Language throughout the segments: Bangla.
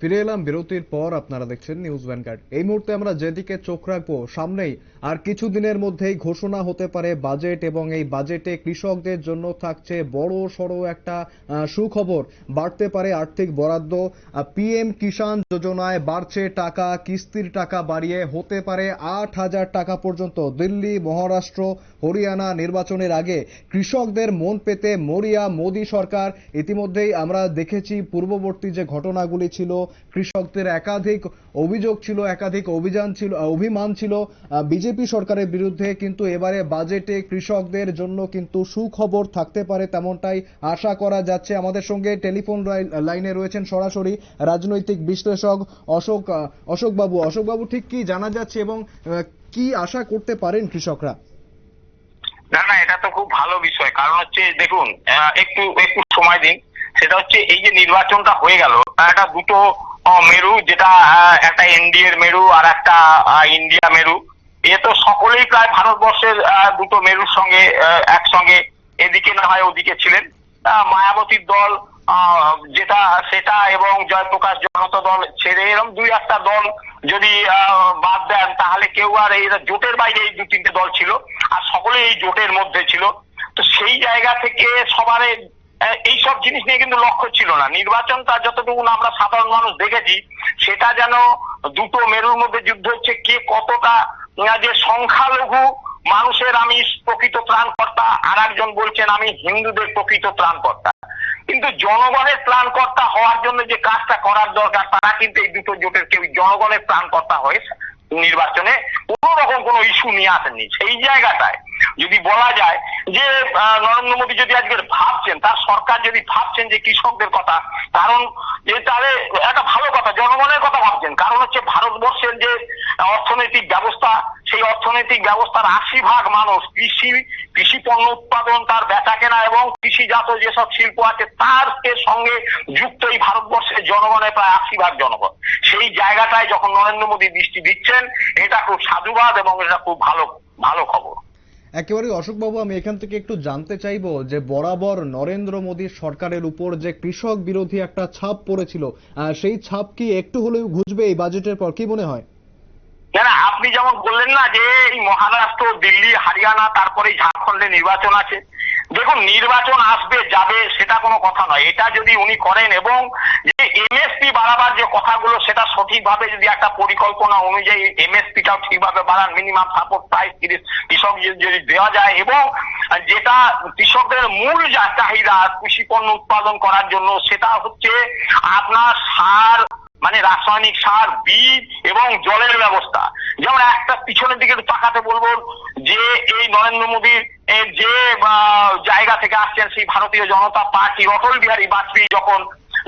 ফিরে এলাম বিরতির পর আপনারা দেখছেন নিউজ ভ্যানগার্ড এই মুহূর্তে আমরা যেদিকে চোখ রাখব, সামনেই আর কিছুদিনের মধ্যেই ঘোষণা হতে পারে বাজেট এবং এই বাজেটে কৃষকদের জন্য থাকছে বড় সড়ো একটা সুখবর। বাড়তে পারে আর্থিক বরাদ্দ। পিএম কিষাণ যোজনায় বাড়ছে টাকা, কিস্তির টাকা বাড়িয়ে হতে পারে আট হাজার টাকা পর্যন্ত। দিল্লি, মহারাষ্ট্র, হরিয়ানা নির্বাচনের আগে কৃষকদের মন পেতে মরিয়া মোদী সরকার। ইতিমধ্যেই আমরা দেখেছি পূর্ববর্তী যে ঘটনাগুলি ছিল কৃষকদের একাধিক অভিযোগ ছিল একাধিক অভিযান ছিল অভিমান ছিল বিজেপি সরকারের বিরুদ্ধে কিন্তু এবারে বাজেটে কৃষকদের জন্য কিন্তু সুখবর থাকতে পারে তেমনটাই আশা করা যাচ্ছে। আমাদের সঙ্গে টেলিফোন লাইনে রয়েছেন সরাসরি রাজনৈতিক বিশ্লেষক অশোক আহ, অশোক বাবু অশোক বাবু ঠিক কি জানা যাচ্ছে এবং কি আশা করতে পারেন কৃষকরা? না না এটা তো খুব ভালো বিষয়। কারণ হচ্ছে দেখুন একটু একটু সময় দিন। সেটা হচ্ছে এই যে নির্বাচনটা হয়ে গেল, একটা দুটো মেরু, যেটা একটা এনডিএ মেরু আর একটা ইন্ডিয়া মেরু। এ তো সকলেই প্রায় ভারতবর্ষের দুটো মেরুর সঙ্গে একসঙ্গে এদিকে না হয় ওদিকে ছিলেন। মায়াবতীর দল যেটা, সেটা এবং জয়প্রকাশ জনতা দল ছেড়ে এরকম দুই একটা দল যদি বাদ দেন, তাহলে কেউ আর এই জোটের বাইরে এই দু তিনটে দল ছিল। আর সকলে এই জোটের মধ্যে ছিল। তো সেই জায়গা থেকে সবার এইসব জিনিস নিয়ে কিন্তু লক্ষ্য ছিল না। নির্বাচনটা যতটুকু আমরা সাধারণ মানুষ দেখেছি, সেটা যেন দুটো মেরুর মধ্যে যুদ্ধ হচ্ছে, কে কতটা যে সংখ্যালঘু মানুষের আমি প্রকৃত ত্রাণকর্তা আর একজন বলছেন আমি হিন্দুদের প্রকৃত ত্রাণকর্তা। কিন্তু জনগণের ত্রাণকর্তা হওয়ার জন্য যে কাজটা করার দরকার, তারা কিন্তু এই দুটো জোটের কেউ জনগণের ত্রাণকর্তা হয়ে নির্বাচনে কোনো রকম কোনো ইস্যু নিয়ে আসেননি। সেই জায়গাটায় যদি বলা যায় যে নরেন্দ্র মোদী যদি আজকে ভাবছেন, তার সরকার যদি ভাবছেন যে কৃষকদের কথা, কারণ যে তাহলে একটা ভালো কথা, জনগণের কথা ভাবছেন। কারণ হচ্ছে ভারতবর্ষের যে অর্থনৈতিক ব্যবস্থা, সেই অর্থনৈতিক ব্যবস্থার আশি ভাগ মানুষ কৃষি কৃষি পণ্য উৎপাদন, তার বেচা কেনা এবং কৃষিজাত যেসব শিল্প আছে, তার সঙ্গে যুক্ত এই ভারতবর্ষের জনগণের প্রায় আশি ভাগ জনগণ। সেই জায়গাটায় যখন নরেন্দ্র মোদী দৃষ্টি দিচ্ছেন, এটা খুব সাধুবাদ এবং এটা খুব ভালো ভালো খবর। একেবারে অশোকবাবু, আমি এখান থেকে একটু জানতে চাইব যে বরাবর নরেন্দ্র মোদীর সরকারের উপর যে কৃষক বিরোধী একটা ছাপ পড়েছিল সেই ছাপ কি একটু হলেও ঘুচবে এই বাজেটের পর? কি মনে হয়? না না, আপনি যেমন বললেন না যে এই মহারাষ্ট্র, দিল্লি, হরিয়ানা, তারপরে ঝাড়খণ্ডে নির্বাচন আছে। দেখুন, নির্বাচন আসবে, যাবে, সেটা কোনো কথা নয়। এটা যদি উনি করেন এবং এমএসপি বাড়াবার যে কথাগুলো, সেটা সঠিকভাবে যদি একটা পরিকল্পনা অনুযায়ী এমএসপিটাও ঠিকভাবে বাড়ান মিনিমাম সাপোর্ট প্রাইস তিরিশ কৃষক যদি দেওয়া যায় এবং যেটা কৃষকদের মূল যা চাহিদা, কৃষি পণ্য উৎপাদন করার জন্য, সেটা হচ্ছে আপনার সার মানে রাসায়নিক সার, বীজ এবং জলের ব্যবস্থা। যেমন একটা পিছনের দিকে তাকাতে বলব, যে এই নরেন্দ্র মোদীর যে জায়গা থেকে আসছেন, সেই ভারতীয় জনতা পার্টি, অটল বিহারী বাজপেয়ী যখন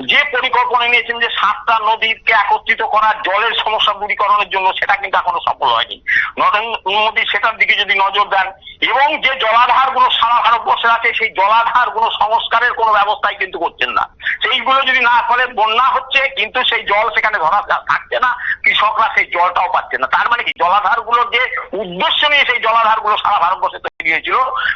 যে পরিকল্পনা নিয়েছেন যে সাতটা নদীকে একত্রিত করা, জলের সমস্যা দূরীকরণের জন্য সেটা কিন্তু এখনও সফল হয়নি। নরেন্দ্র মোদী সেটার দিকে যদি নজর দেন, এবং যে জলাধারগুলো সারা ভারতবর্ষে আছে, সেই জলাধারগুলো সংস্কারের কোনো ব্যবস্থাই কিন্তু করছেন না। সেইগুলো যদি না করে, বন্যা হচ্ছে, কিন্তু সেই জল সেখানে ধরা থাকছে না, কৃষকরা সেই জলটাও পাচ্ছে না। তার মানে কি? জলাধারগুলোর যে উদ্দেশ্য নিয়ে সেই জলাধারগুলো সারা ভারতবর্ষে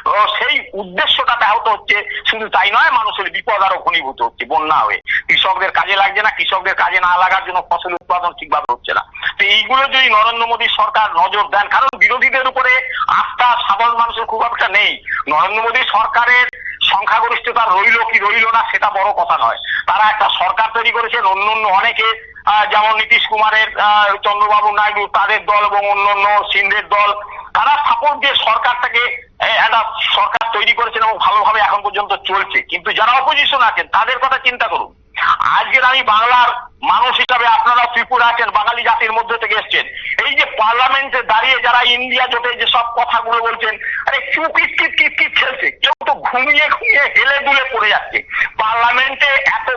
ও সেই উদ্দেশ্যটা ব্যাহত হচ্ছে। শুধু তাই নয়, মানুষের বিপদ আরও ঘনীভূত হচ্ছে, বন্যা হয়ে। কৃষকদের কাজে লাগছে না, কৃষকদের কাজে না লাগার জন্য ফসল উৎপাদন ঠিকভাবে হচ্ছে না। তো এইগুলো যদি নরেন্দ্র মোদী সরকার নজর দেন, কারণ বিরোধীদের উপরে আস্থা সাধারণ মানুষের খুব একটা নেই। নরেন্দ্র মোদী সরকারের সংখ্যাগরিষ্ঠতা রইল কি রইল না, সেটা বড় কথা নয়। তারা একটা সরকার তৈরি করেছেন, অন্য অন্য অনেকে যেমন নীতিশ কুমারের চন্দ্রবাবু নাইডু, তাদের দল এবং অন্য অন্য সিন্ধের দল তারা সাপোর্ট দিয়ে সরকারটাকে একটা সরকার তৈরি করেছেন এবং ভালোভাবে এখন পর্যন্ত চলছে। কিন্তু যারা অপোজিশন আছেন, তাদের কথা চিন্তা করুন। আজকের আমি বাংলার মানুষ হিসাবে আপনারা ত্রিপুরা আছেন, বাঙালি জাতির মধ্যে থেকে এসছেন। এই যে পার্লামেন্টে দাঁড়িয়ে যারা ইন্ডিয়া জোটে যে সব কথাগুলো বলছেন, আরে কিট কিট কিট কিট খেলছে। কেউ তো ঘুমিয়ে ঘুমিয়ে হেলে দুলে পড়ে যাচ্ছে। পার্লামেন্টে এত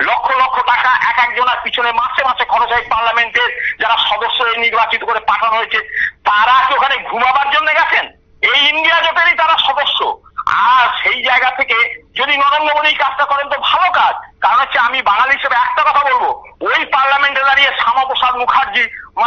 লক্ষ লক্ষ টাকা এক একজনের পিছনে মাসে মাসে খরচ হয়। পার্লামেন্টের যারা সদস্য নির্বাচিত করে পাঠানো হয়েছে তারা কি ওখানে ঘুমাবার জন্য গেছেন এই ইন্ডিয়া জোটেরই তারা সদস্য আর সেই জায়গা থেকে যদি নরেন্দ্র মোদী এই কাজটা করেন তো ভালো কাজ কারণ হচ্ছে আমি বাঙালি হিসেবে একটা কথা বলব ওই পার্লামেন্টে দাঁড়িয়ে শ্যামাপ্রসাদ মুখার্জি আহ,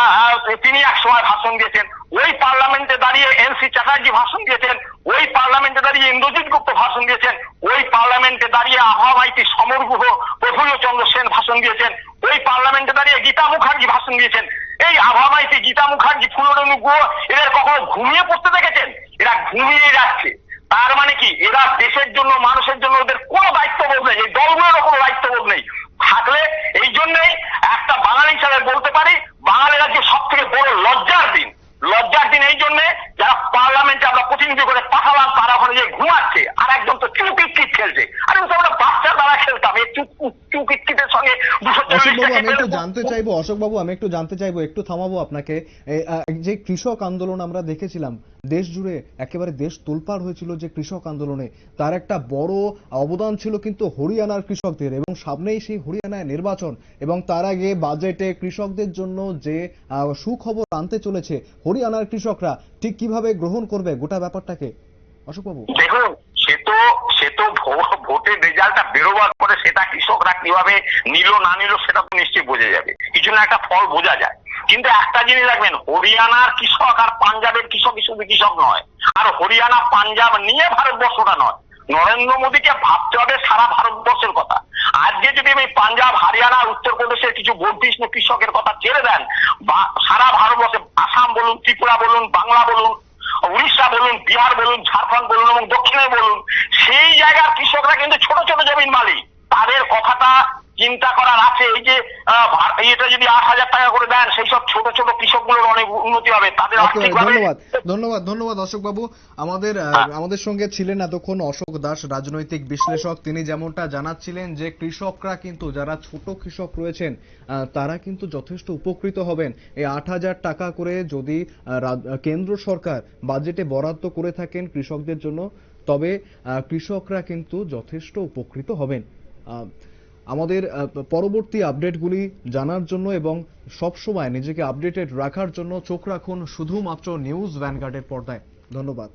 তিনি এক সময় ভাষণ দিয়েছেন। ওই পার্লামেন্টে দাঁড়িয়ে এনসি চ্যাটার্জি ভাষণ দিয়েছেন, ওই পার্লামেন্টে দাঁড়িয়ে ইন্দ্রজিৎ গুপ্ত ভাষণ দিয়েছেন, ওই পার্লামেন্টে দাঁড়িয়ে আবহাওয়া মাইতি সমর গুহ প্রফুল্ল চন্দ্র সেন ভাষণ দিয়েছেন, ওই পার্লামেন্টে দাঁড়িয়ে গীতা মুখার্জি ভাষণ দিয়েছেন। এই আভামাইতে গীতা মুখার্জি ফুলরনু গুহ, এদের কখনো ঘুমিয়ে পড়তে দেখেছেন? এরা ঘুমিয়ে যাচ্ছে। তার মানে কি? এরা দেশের জন্য, মানুষের জন্য ওদের কোনো দায়িত্ববোধ নেই, এই দলগুলোরও কোনো দায়িত্ববোধ নেই। থাকলে এই জন্যই একটা বাঙালি হিসাবে বলতে পারি বাঙালির আজকে সব থেকে বড় লজ্জার দিন লজ্জার দিন এই জন্য যারা পার্লামেন্টে আমরা প্রতিনিধি করে পাঠালাম তারা ওখানে যে ঘুমাচ্ছে আর একজন তো চুপিটকিট খেলছে আরে ওটা আমরা বাচ্চার দ্বারা খেলতাম এই চুপিটকিটের সঙ্গে দুশো অশোকবাবু আমি একটু চল্লিশটা জানতে চাইব, অশোকবাবু, আমি একটু জানতে চাইব, একটু থামাবো আপনাকে। যে কৃষক আন্দোলন আমরা দেখেছিলাম, দেশ জুড়ে একেবারে দেশ তোলপাড় হয়েছিল যে কৃষক আন্দোলনে, তার একটা বড় অবদান ছিল কিন্তু হরিয়ানার কৃষকদের এবং সামনেই সেই হরিয়ানায় নির্বাচন এবং তার আগে বাজেটে কৃষকদের জন্য যে সুখবর আনতে চলেছে হরিয়ানার কৃষকরা, ঠিক কীভাবে গ্রহণ করবে গোটা ব্যাপারটাকে? অশোকবাবু। দেখুন, সে তো সে তো ভোটের রেজাল্টটা বেরোবার পরে সেটা কৃষকরা কীভাবে নিল, না নিল, সেটা তো নিশ্চয়ই বোঝা যাবে। কিছু না একটা ফল বোঝা যায়। কিন্তু একটা জিনিস রাখবেন হরিয়ানার কৃষক আর পাঞ্জাবের কৃষকই শুধু কৃষক নয়, আর হরিয়ানা, পাঞ্জাব নিয়ে ভারতবর্ষটা নয়। নরেন্দ্র মোদীকে ভাবতে হবে সারা ভারতবর্ষের কথা। আজকে যদি আমি পাঞ্জাব, হরিয়ানা, উত্তরপ্রদেশের কিছু বর্ধিষ্ণু কৃষকের কথা ছেড়ে দেন, বা সারা ভারতবর্ষে আসাম বলুন, ত্রিপুরা বলুন, বাংলা বলুন, উড়িষ্যা বলুন, বিহার বলুন, ঝাড়খণ্ড বলুন এবং দক্ষিণে বলুন, সেই জায়গার কৃষকরা কিন্তু ছোট ছোট জমির মালিক। তাদের কথাটা চিন্তা করার আছে। এই যে এটা যদি আট হাজার টাকা করে দেন সেই সব ছোট ছোট কৃষকগুলোর অনেক উন্নতি হবে। তাদের আর্থিকভাবে ধন্যবাদ। ধন্যবাদ ধন্যবাদ অশোক বাবু আমাদের হ্যাঁ। আমাদের সঙ্গে ছিলেন এতক্ষণ অশোক দাস রাজনৈতিক বিশ্লেষক। তিনি যেমনটা জানাচ্ছিলেন যে কৃষকরা কিন্তু যারা ছোট কৃষক রয়েছেন তারা কিন্তু যথেষ্ট উপকৃত হবেন। এই আট হাজার টাকা করে যদি কেন্দ্র সরকার বাজেটে বরাদ্দ করে থাকেন কৃষকদের জন্য তবে কৃষকরা কিন্তু যথেষ্ট উপকৃত হবেন। আমাদের পরবর্তী আপডেটগুলি জানার জন্য এবং সবসময় নিজেকে আপডেটেড রাখার জন্য চোখ রাখুন শুধুমাত্র নিউজ ভ্যানগার্ডের পর্দায়। ধন্যবাদ।